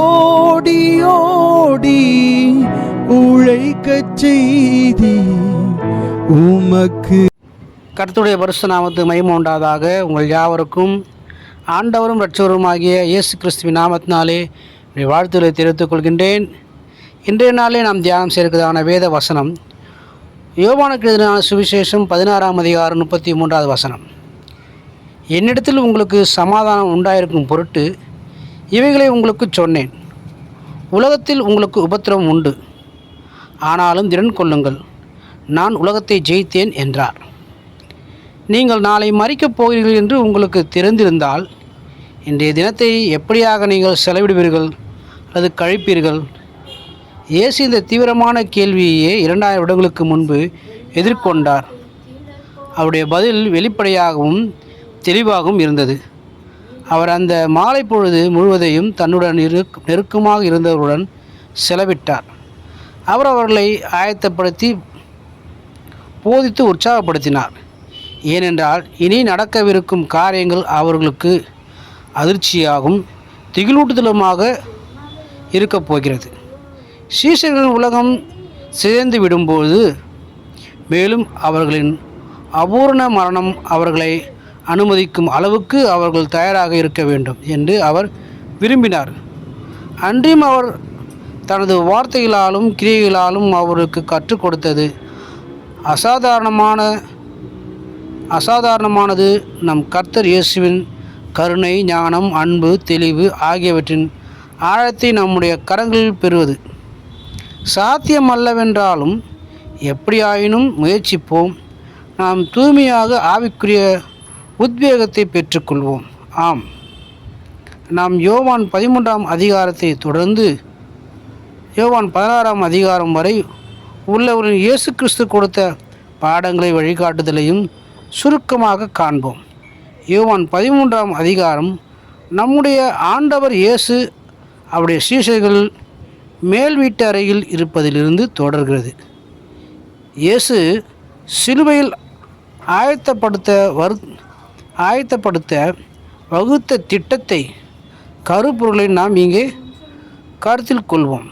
ஓடி ஓடி உழைக்க செய்தி உமக்கு. கர்த்தருடைய பரிசு நாமத்து மகிமை உண்டாதாக. உங்கள் யாவருக்கும் ஆண்டவரும் இரட்சகருமாகிய இயேசு கிறிஸ்துவின் நாமத்தினாலே வாழ்த்துக்களை தெரிவித்துக் கொள்கின்றேன். இன்றைய நாளே நாம் தியானம் செய்கிறதான வேத வசனம். யோவானுக்கு எதிரான சுவிசேஷம் பதினாறாம் அதிகாரம் முப்பத்தி மூன்றாவது வசனம். என்னிடத்தில் உங்களுக்கு சமாதானம் உண்டாயிருக்கும் பொருட்டு இவைகளை உங்களுக்கு சொன்னேன். உலகத்தில் உங்களுக்கு உபத்திரவம் உண்டு. ஆனாலும் திறன் கொள்ளுங்கள். நான் உலகத்தை ஜெயித்தேன் என்றார். நீங்கள் நாளை மறிக்கப் போகிறீர்கள் என்று உங்களுக்கு தெரிந்திருந்தால் இன்றைய தினத்தை எப்படியாக நீங்கள் செலவிடுவீர்கள்? அல்லது கழிப்பீர்கள்? இயேசு இந்த தீவிரமான கேள்வியையே இரண்டாயிரம் வருடங்களுக்கு முன்பு எதிர்கொண்டார். அவருடைய பதில் வெளிப்படையாகவும் தெளிவாகவும் இருந்தது. அவர் அந்த மாலை பொழுது முழுவதையும் தன்னுடன் இரு நெருக்கமாக இருந்தவருடன் செலவிட்டார். அவர் அவர்களை ஆயத்தப்படுத்தி போதித்து உற்சாகப்படுத்தினார். ஏனென்றால் இனி நடக்கவிருக்கும் காரியங்கள் அவர்களுக்கு அதிர்ச்சியாகும் திகிலூட்டுதலுமாக இருக்கப் போகிறது. சீசர்களின் உலகம் சிதைந்து விடும்போது மேலும் அவர்களின் அபூர்ண மரணம் அவர்களை அனுமதிக்கும் அளவுக்கு அவர்கள் தயாராக இருக்க வேண்டும் என்று அவர் விரும்பினார். அன்றியும் அவர் தனது வார்த்தைகளாலும் கிரியைகளாலும் அவருக்கு கற்றுக் கொடுத்தது. அசாதாரணமான அசாதாரணமானது நம் கர்த்தர் இயேசுவின் கருணை ஞானம் அன்பு தெளிவு ஆகியவற்றின் ஆழத்தை நம்முடைய கரங்களில் பெறுவது. சாத்தியமல்லவென்றாலும் எப்படியாயினும் முயற்சிப்போம். நாம் தூய்மையாக ஆவிக்குரிய உத்வேகத்தை பெற்றுக்கொள்வோம். ஆம். நாம் யோவான் பதிமூன்றாம் அதிகாரத்தை தொடர்ந்து யோவான் பதினாறாம் அதிகாரம் வரை உள்ளவரின் இயேசு கிறிஸ்து கொடுத்த பாடங்களை வழிகாட்டுதலையும் சுருக்கமாக காண்போம். யோவான் பதிமூன்றாம் அதிகாரம் நம்முடைய ஆண்டவர் இயேசு அவருடைய சீசைகள் மேல் வீட்டு அறையில் இருப்பதிலிருந்து தொடர்கிறது. இயேசு சிலுவையில் ஆயத்தப்படுத்த வரு ஆயத்தப்படுத்த வகுத்த திட்டத்தை கருப்பொருளை நாம் இங்கே கருத்தில் கொள்வோம்.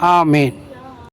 ஆமேன்.